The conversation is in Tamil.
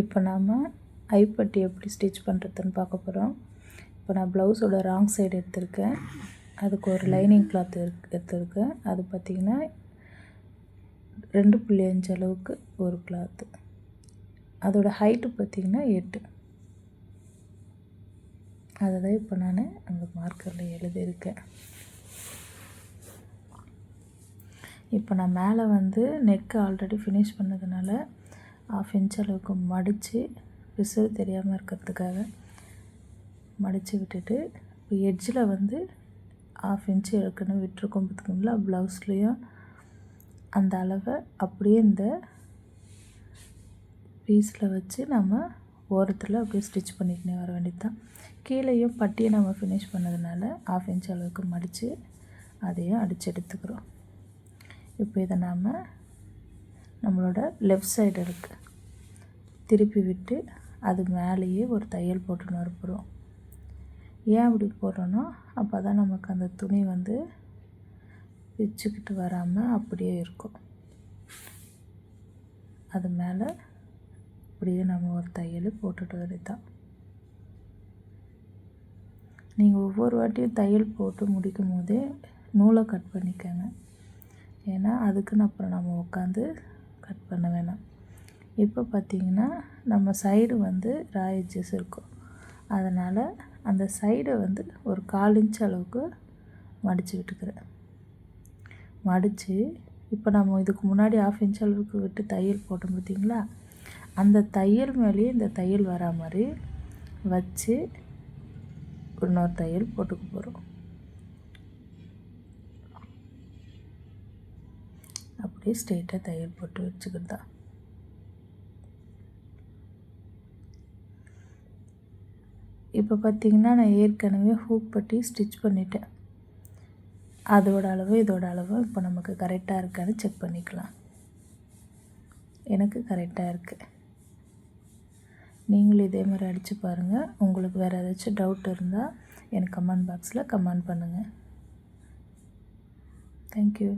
இப்போ நாம் ஐப்பட்டி எப்படி ஸ்டிச் பண்ணுறதுன்னு பார்க்க போகிறோம் இப்போ நான் ப்ளவுஸோட ராங் சைடு எடுத்திருக்கேன். அதுக்கு ஒரு லைனிங் கிளாத் எடுத்திருக்கேன். அது பார்த்திங்கன்னா ரெண்டு புள்ளி அஞ்சு அளவுக்கு ஒரு கிளாத்து அதோட ஹைட்டு பார்த்திங்கன்னா எட்டு. அதை தான் இப்போ நான் அந்த மார்க்கரில் எழுதியிருக்கேன். இப்போ நான் மேலே வந்து நெக்கு ஆல்ரெடி ஃபினிஷ் பண்ணதுனால ஆஃப் இன்ச் அளவுக்கு மடித்து விசில் தெரியாமல் இருக்கிறதுக்காக மடித்து விட்டுட்டு இப்போ எட்ஜில் வந்து ஆஃப் இன்ச்சு எடுக்கணும் விட்டுருக்கோம் பார்த்துக்கோங்களா? ப்ளவுஸ்லேயும் அந்த அளவை அப்படியே இந்த பீஸில் வச்சு நம்ம ஓரத்தில் அப்படியே ஸ்டிச் பண்ணிக்கினே வர வேண்டியது தான் கீழேயும் பட்டியை நம்ம ஃபினிஷ் பண்ணதுனால ஆஃப் இன்ச் அளவுக்கு மடித்து அதையும் அடித்து எடுத்துக்கிறோம். இப்போ இதை நாம் நம்மளோட லெஃப்ட் சைடு இருக்குது திருப்பி விட்டு அது மேலேயே ஒரு தையல் போட்டுன்னு வரப்போகிறோம் ஏன் அப்படி போடுறோன்னா அப்போ தான் நமக்கு அந்த துணி வந்து பிச்சுக்கிட்டு வராமல் அப்படியே இருக்கும். அது மேலே அப்படியே நம்ம ஒரு தையல் போட்டுட்டு வரதான் நீங்கள் ஒவ்வொரு வாட்டியும் தையல் போட்டு முடிக்கும் போதே நூலை கட் பண்ணிக்கோங்க. ஏன்னா அதுக்குன்னு அப்புறம் நம்ம உட்காந்து கட் பண்ண வேணாம். இப்போ பார்த்திங்கன்னா நம்ம சைடு வந்து ராயஜஸ் இருக்கும். அதனால் அந்த சைடை வந்து ஒரு கால் இன்ச் அளவுக்கு மடித்து விட்டுக்கிறேன். மடித்து இப்போ நம்ம இதுக்கு முன்னாடி ஆஃப் இன்ச் அளவுக்கு விட்டு தையல் போட்டோம் பார்த்திங்களா? அந்த தையல் மேலேயே இந்த தையல் வரா மாதிரி வச்சு இன்னொரு தையல் போட்டுக்க போகிறோம் அப்படியே ஸ்ட்ரெயிட்டாக தையல் போட்டு வச்சுக்கிட்டு தான். இப்போ பார்த்திங்கன்னா நான் ஏற்கனவே ஹூக் பட்டி ஸ்டிச் பண்ணிட்டேன். அதோட அளவு இதோட அளவு இப்போ நமக்கு கரெக்டாக இருக்கான்னு செக் பண்ணிக்கலாம். எனக்கு கரெக்டாக இருக்குது நீங்களும் இதே மாதிரி அடித்து பாருங்கள் உங்களுக்கு வேறு ஏதாச்சும் டவுட் இருந்தால் எனக்கு கமெண்ட் பாக்ஸில் கமெண்ட் பண்ணுங்கள் தேங்க்யூ